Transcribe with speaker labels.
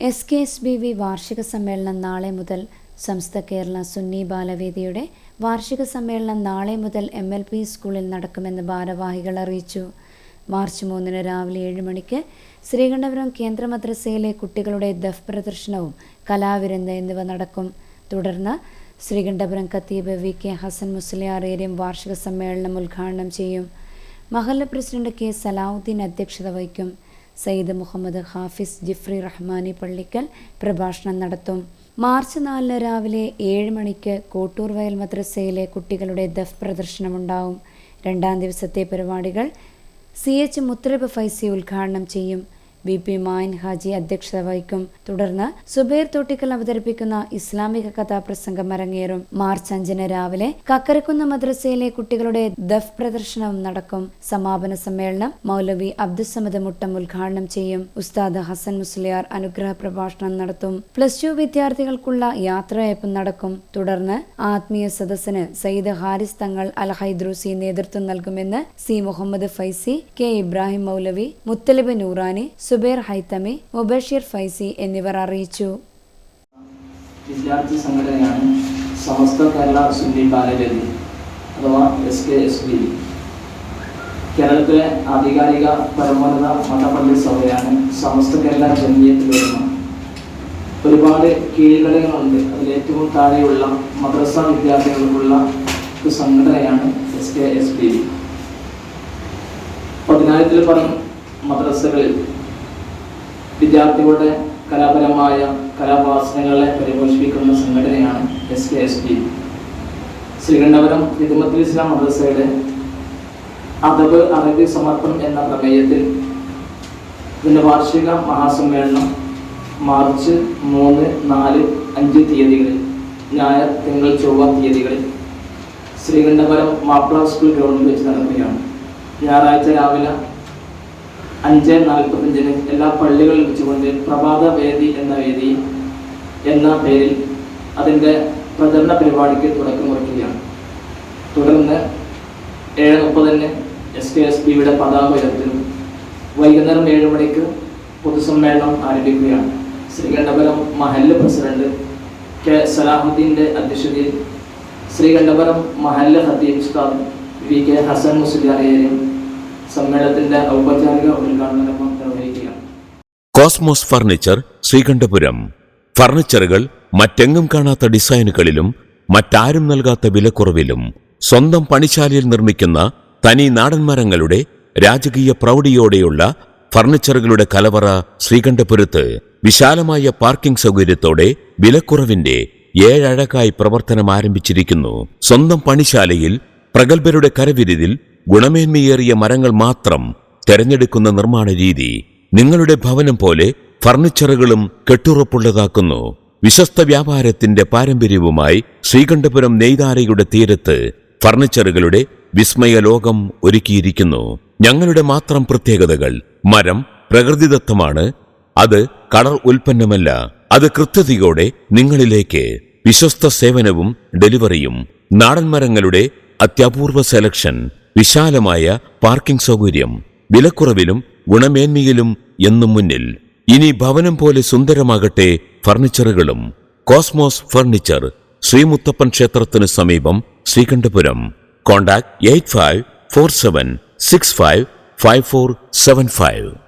Speaker 1: S K S B V വാർഷിക സമ്മേളനം നാളെ മുതൽ സംസ്ഥ കേരള സുന്നി ബാലവേദിയുടെ വാർഷിക സമ്മേളനം നാളെ മുതൽ എം എൽ പി സ്കൂളിൽ നടക്കുമെന്ന് ഭാരവാഹികൾ അറിയിച്ചു. മാർച്ച് മൂന്നിന് രാവിലെ ഏഴ് മണിക്ക് ശ്രീകണ്ഠപുരം കേന്ദ്ര മദ്രസയിലെ കുട്ടികളുടെ ദഫ് പ്രദർശനവും കലാവിരുന്ന് എന്നിവ നടക്കും. തുടർന്ന് ശ്രീകണ്ഠപുരം കത്തീബ് വി കെ ഹസൻ മുസ്ലിയാർ ഏരിയം വാർഷിക സമ്മേളനം ഉദ്ഘാടനം ചെയ്യും. മഹല്ല പ്രസിഡന്റ് കെ സലാഹുദ്ദീൻ അധ്യക്ഷത വഹിക്കും. സയ്യിദ് മുഹമ്മദ് ഹാഫിസ് ജിഫ്രി റഹ്മാനി പള്ളിക്കൽ പ്രഭാഷണം നടത്തും. മാർച്ച് നാലിന് രാവിലെ ഏഴ് മണിക്ക് കോട്ടൂർ വയൽ മദ്രസയിലെ കുട്ടികളുടെ ദഫ് പ്രദർശനമുണ്ടാവും. രണ്ടാം ദിവസത്തെ പരിപാടികൾ സി എച്ച് മുത്തലബ് ഫൈസി ഉദ്ഘാടനം ചെയ്യും. വി പി മായൻ ഹാജി അധ്യക്ഷത വഹിക്കും. തുടർന്ന് സുബൈർ തോട്ടിക്കൽ അവതരിപ്പിക്കുന്ന ഇസ്ലാമിക കഥാപ്രസംഗം അരങ്ങേറും. മാർച്ച് അഞ്ചിന് രാവിലെ കക്കരക്കുന്ന് മദ്രസയിലെ കുട്ടികളുടെ ദഫ് പ്രദർശനവും നടക്കും. സമാപന സമ്മേളനം മൗലവി അബ്ദുസമദ് മുട്ടം ഉദ്ഘാടനം ചെയ്യും. ഉസ്താദ് ഹസൻ മുസ്ലിയാർ അനുഗ്രഹ പ്രഭാഷണം നടത്തും. പ്ലസ് ടു വിദ്യാർത്ഥികൾക്കുള്ള യാത്രയയപ്പും നടക്കും. തുടർന്ന് ആത്മീയ സദസ്സിന് സയ്യിദ് ഹാരിസ് തങ്ങൾ അൽ ഹൈദ്രൂസി നേതൃത്വം നൽകുമെന്ന് സി മുഹമ്മദ് ഫൈസി കെ ഇബ്രാഹിം മൗലവി മുത്തലിബ് നൂറാനി സുബൈർ ഹൈത്തമി മുബഷീർ ഫൈസി എന്നിവർ അറിയിച്ചു.
Speaker 2: വിദ്യാർത്ഥി സംഘടനയാണ് സമസ്ത കേരള സുന്നി ബാലരതി അഥവാ എസ് കെ എസ് ബി കേരളത്തിലെ ആധികാരിക പരമോന്നത മതപള്ളി സഭയാണ് സമസ്ത കേരള ജനീയത്തിലുള്ള ഒരുപാട് കീഴ്ഘടകങ്ങളുണ്ട്. അതിൽ ഏറ്റവും താഴെയുള്ള മദ്രസ വിദ്യാർത്ഥികൾക്കുള്ള ഒരു സംഘടനയാണ് എസ് കെ എസ് ബി പതിനായിരത്തിൽ പറഞ്ഞ മദ്രസകളിൽ വിദ്യാർത്ഥികളുടെ കലാപരമായ കലാവാസനകളെ പരിപോഷിപ്പിക്കുന്ന സംഘടനയാണ് S K S P Sreekandapuram Hidumathul Islam മദ്രസയുടെ അദബ് അറബി സമർപ്പണം എന്ന പ്രമേയത്തിൽ ഇതിന്റെ വാർഷിക മഹാസമ്മേളനം മാർച്ച് മൂന്ന് നാല് അഞ്ച് തീയതികളിൽ ഞായർ തിങ്കൾ ചൊവ്വ തീയതികളിൽ ശ്രീകണ്ഠപുരം മാപ്പിള സ്കൂൾ ഗ്രൗണ്ടിൽ വെച്ച് നടക്കുകയാണ്. ഞായറാഴ്ച രാവിലെ അഞ്ച് നാൽപ്പത്തഞ്ചിന് എല്ലാ പള്ളികളിൽ വെച്ചുകൊണ്ട് പ്രഭാത വേദി എന്ന വേദി എന്ന പേരിൽ അതിന്റെ പ്രചരണ പരിപാടിക്ക് തുടക്കം കുറിക്കുകയാണ്. തുടർന്ന് ഏഴ് മുപ്പതിന് എസ് കെ എസ് പിയുടെ പതാക ഉയർത്തലും വൈകുന്നേരം ഏഴ് മണിക്ക് പൊതുസമ്മേളനം ആരംഭിക്കുകയാണ്. ശ്രീകണ്ഠപുരം മഹല്ല് പ്രസിഡന്റ് കെ സലാഹുദ്ദീന്റെ അധ്യക്ഷതയിൽ ശ്രീകണ്ഠപുരം മഹല്ല് ഹത്തീബ് ഉസ്താദ് വി കെ ഹസൻ മുസ്ലിയാറിയേയും സമ്മേളനത്തിന്റെ ഔപചാരിക ഉദ്ഘാടനം നിർവഹിക്കുകയാണ്
Speaker 3: കോസ്മോസ് ഫർണിച്ചർ ശ്രീകണ്ഠപുരം. ഫർണിച്ചറുകൾ മറ്റെങ്ങും കാണാത്ത ഡിസൈനുകളിലും മറ്റാരും നൽകാത്ത വിലക്കുറവിലും സ്വന്തം പണിശാലയിൽ നിർമ്മിക്കുന്ന തനി നാടൻ മരങ്ങളുടെ രാജകീയ പ്രൗഢിയോടെയുള്ള ഫർണിച്ചറുകളുടെ കലവറ ശ്രീകണ്ഠപുരത്ത് വിശാലമായ പാർക്കിംഗ് സൗകര്യത്തോടെ വിലക്കുറവിന്റെ ഏഴഴകായി പ്രവർത്തനം ആരംഭിച്ചിരിക്കുന്നു. സ്വന്തം പണിശാലയിൽ പ്രഗത്ഭരുടെ കരവിരുതിൽ ഗുണമേന്മയേറിയ മരങ്ങൾ മാത്രം തെരഞ്ഞെടുക്കുന്ന നിർമ്മാണ രീതി നിങ്ങളുടെ ഭവനം പോലെ ഫർണിച്ചറുകളും കെട്ടുറപ്പുള്ളതാക്കുന്നു. വിശ്വസ്ത വ്യാപാരത്തിന്റെ പാരമ്പര്യവുമായി ശ്രീകണ്ഠപുരം നെയ്താരയുടെ തീരത്ത് ഫർണിച്ചറുകളുടെ വിസ്മയ ലോകം ഒരുക്കിയിരിക്കുന്നു. ഞങ്ങളുടെ മാത്രം പ്രത്യേകതകൾ മരം പ്രകൃതിദത്തമാണ്. അത് കളർ ഉൽപ്പന്നമല്ല. അത് കൃത്യതയോടെ നിങ്ങളിലേക്ക് വിശ്വസ്ത സേവനവും ഡെലിവറിയും നാടൻ മരങ്ങളുടെ അത്യപൂർവ സെലക്ഷൻ വിശാലമായ പാർക്കിംഗ് സൗകര്യം വിലക്കുറവിലും ഗുണമേന്മയിലും എന്നും മുന്നിൽ. ഇനി ഭവനം പോലെ സുന്ദരമാകട്ടെ ഫർണിച്ചറുകളും. കോസ്മോസ് ഫർണിച്ചർ ശ്രീമുത്തപ്പൻ ക്ഷേത്രത്തിന് സമീപം Sreekandapuram. Contact eight five four seven six five five four seven five.